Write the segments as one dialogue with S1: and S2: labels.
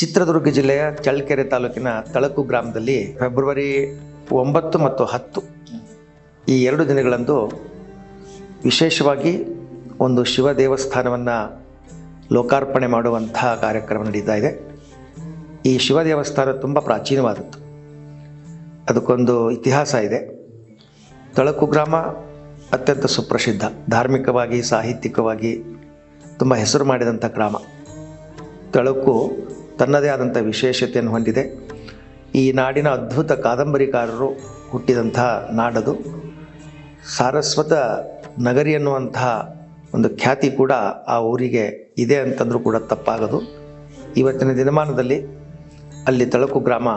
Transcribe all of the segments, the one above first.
S1: ಚಿತ್ರದುರ್ಗ ಜಿಲ್ಲೆಯ ಚಳ್ಳಕೆರೆ ತಾಲೂಕಿನ ತಳಕು ಗ್ರಾಮದಲ್ಲಿ ಫೆಬ್ರವರಿ ಒಂಬತ್ತು ಮತ್ತು ಹತ್ತು ಈ ಎರಡು ದಿನಗಳಂದು ವಿಶೇಷವಾಗಿ ಒಂದು ಶಿವ ದೇವಸ್ಥಾನವನ್ನು ಲೋಕಾರ್ಪಣೆ ಮಾಡುವಂತಹ ಕಾರ್ಯಕ್ರಮ ನಡೀತಾ ಇದೆ. ಈ ಶಿವ ದೇವಸ್ಥಾನ ತುಂಬ ಪ್ರಾಚೀನವಾದದ್ದು. ಅದಕ್ಕೊಂದು ಇತಿಹಾಸ ಇದೆ. ತಳಕು ಗ್ರಾಮ ಅತ್ಯಂತ ಸುಪ್ರಸಿದ್ಧ, ಧಾರ್ಮಿಕವಾಗಿ, ಸಾಹಿತ್ಯಿಕವಾಗಿ ತುಂಬ ಹೆಸರು ಮಾಡಿದಂಥ ಗ್ರಾಮ. ತಳಕು ತನ್ನದೇ ಆದಂಥ ವಿಶೇಷತೆಯನ್ನು ಹೊಂದಿದೆ. ಈ ನಾಡಿನ ಅದ್ಭುತ ಕಾದಂಬರಿಕಾರರು ಹುಟ್ಟಿದಂತಹ ನಾಡದು. ಸಾರಸ್ವತ ನಗರಿ ಅನ್ನುವಂತಹ ಒಂದು ಖ್ಯಾತಿ ಕೂಡ ಆ ಊರಿಗೆ ಇದೆ ಅಂತಂದರೂ ಕೂಡ ತಪ್ಪಾಗದು. ಇವತ್ತಿನ ದಿನಮಾನದಲ್ಲಿ ಅಲ್ಲಿ ತಳಕು ಗ್ರಾಮ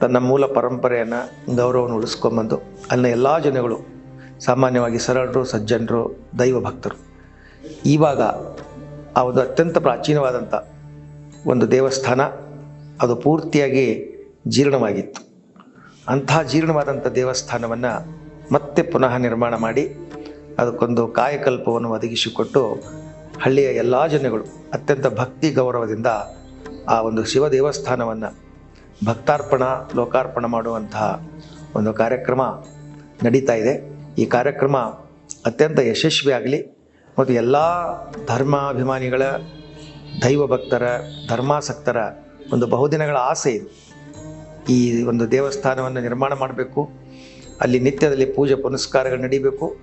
S1: ತನ್ನ ಮೂಲ ಪರಂಪರೆಯನ್ನು ಗೌರವವನ್ನು ಉಳಿಸ್ಕೊಂಬಂದು ಅಲ್ಲಿನ ಎಲ್ಲ ಜನಗಳು ಸಾಮಾನ್ಯವಾಗಿ ಸರಳರು, ಸಜ್ಜನರು, ದೈವ ಭಕ್ತರು. ಇವಾಗ ಆ ಒಂದು ಅತ್ಯಂತ ಪ್ರಾಚೀನವಾದಂಥ ಒಂದು ದೇವಸ್ಥಾನ, ಅದು ಪೂರ್ತಿಯಾಗಿ ಜೀರ್ಣವಾಗಿತ್ತು. ಅಂತಹ ಜೀರ್ಣವಾದಂಥ ದೇವಸ್ಥಾನವನ್ನು ಮತ್ತೆ ಪುನಃ ನಿರ್ಮಾಣ ಮಾಡಿ, ಅದಕ್ಕೊಂದು ಕಾಯಕಲ್ಪವನ್ನು ಒದಗಿಸಿಕೊಟ್ಟು ಹಳ್ಳಿಯ ಎಲ್ಲ ಜನಗಳು ಅತ್ಯಂತ ಭಕ್ತಿ ಗೌರವದಿಂದ ಆ ಒಂದು ಶಿವ ದೇವಸ್ಥಾನವನ್ನು ಭಕ್ತಾರ್ಪಣ, ಲೋಕಾರ್ಪಣ ಮಾಡುವಂತಹ ಒಂದು ಕಾರ್ಯಕ್ರಮ ನಡೀತಾ ಇದೆ. ಈ ಕಾರ್ಯಕ್ರಮ ಅತ್ಯಂತ ಯಶಸ್ವಿಯಾಗಲಿ ಮತ್ತು ಎಲ್ಲ ಧರ್ಮಾಭಿಮಾನಿಗಳ ದೈವ ಭಕ್ತರ ಧರ್ಮಾಸಕ್ತರ ಒಂದು ಬಹುದಿನಗಳ ಆಸೆ ಇದು. ಈ ಒಂದು ದೇವಸ್ಥಾನವನ್ನು ನಿರ್ಮಾಣ ಮಾಡಬೇಕು. ಅಲ್ಲಿ ನಿತ್ಯದಲ್ಲಿ ಪೂಜೆ ಪುನಸ್ಕಾರಗಳು ನಡೀಬೇಕು.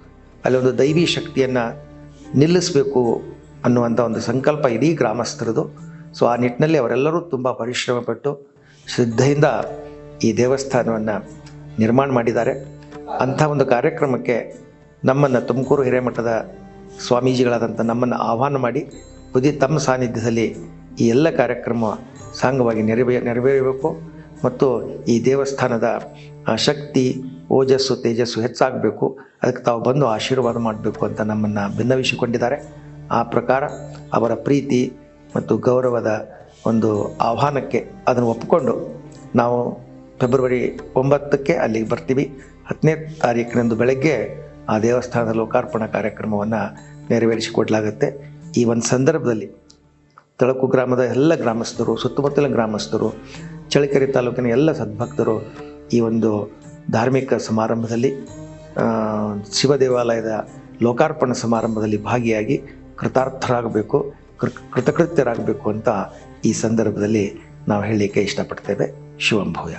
S1: ಅಲ್ಲಿ ಒಂದು ದೈವಿ ಶಕ್ತಿಯನ್ನು ನಿಲ್ಲಿಸಬೇಕು ಅನ್ನುವಂಥ ಒಂದು ಸಂಕಲ್ಪ ಇಡೀ ಗ್ರಾಮಸ್ಥರದು. ಸೊ ಆ ನಿಟ್ಟಿನಲ್ಲಿ ಅವರೆಲ್ಲರೂ ತುಂಬ ಪರಿಶ್ರಮ ಪಟ್ಟು ಶ್ರದ್ಧೆಯಿಂದ ಈ ದೇವಸ್ಥಾನವನ್ನು ನಿರ್ಮಾಣ ಮಾಡಿದ್ದಾರೆ. ಅಂಥ ಒಂದು ಕಾರ್ಯಕ್ರಮಕ್ಕೆ ನಮ್ಮನ್ನು ತುಮಕೂರು ಹಿರೇಮಠದ ಸ್ವಾಮೀಜಿಗಳಾದಂಥ ನಮ್ಮನ್ನು ಆಹ್ವಾನ ಮಾಡಿ ಬುದ್ಧಿ ತಮ್ಮ ಸಾನ್ನಿಧ್ಯದಲ್ಲಿ ಈ ಎಲ್ಲ ಕಾರ್ಯಕ್ರಮ ಸಾಂಗವಾಗಿ ನೆರವೇ ನೆರವೇರಬೇಕು. ಮತ್ತು ಈ ದೇವಸ್ಥಾನದ ಶಕ್ತಿ, ಓಜಸ್ಸು, ತೇಜಸ್ಸು ಹೆಚ್ಚಾಗಬೇಕು. ಅದಕ್ಕೆ ತಾವು ಬಂದು ಆಶೀರ್ವಾದ ಮಾಡಬೇಕು ಅಂತ ನಮ್ಮನ್ನು ಭಿನ್ನವಿಸಿಕೊಂಡಿದ್ದಾರೆ ಆ ಪ್ರಕಾರ ಅವರ ಪ್ರೀತಿ ಮತ್ತು ಗೌರವದ ಒಂದು ಆಹ್ವಾನಕ್ಕೆ ಅದನ್ನು ಒಪ್ಪಿಕೊಂಡು ನಾವು ಫೆಬ್ರವರಿ ಒಂಬತ್ತಕ್ಕೆ ಅಲ್ಲಿಗೆ ಬರ್ತೀವಿ. ಹತ್ತನೇ ತಾರೀಕಿನಂದು ಬೆಳಗ್ಗೆ ಆ ದೇವಸ್ಥಾನದ ಲೋಕಾರ್ಪಣಾ ಕಾರ್ಯಕ್ರಮವನ್ನು ನೆರವೇರಿಸಿಕೊಡ್ಲಾಗುತ್ತೆ. ಈ ಒಂದು ಸಂದರ್ಭದಲ್ಲಿ ತಳಕು ಗ್ರಾಮದ ಎಲ್ಲ ಗ್ರಾಮಸ್ಥರು, ಸುತ್ತಮುತ್ತಲಿನ ಗ್ರಾಮಸ್ಥರು, ಚಳ್ಳಕೆರೆ ತಾಲೂಕಿನ ಎಲ್ಲ ಸದ್ಭಕ್ತರು ಈ ಒಂದು ಧಾರ್ಮಿಕ ಸಮಾರಂಭದಲ್ಲಿ ಶಿವ ದೇವಾಲಯದ ಲೋಕಾರ್ಪಣೆ ಸಮಾರಂಭದಲ್ಲಿ ಭಾಗಿಯಾಗಿ ಕೃತಾರ್ಥರಾಗಬೇಕು, ಕೃ, ಕೃತಕೃತ್ಯರಾಗಬೇಕು ಅಂತ ಈ ಸಂದರ್ಭದಲ್ಲಿ ನಾವು ಹೇಳಲಿಕ್ಕೆ ಇಷ್ಟಪಡ್ತೇವೆ. ಶಿವಂಭೂಯ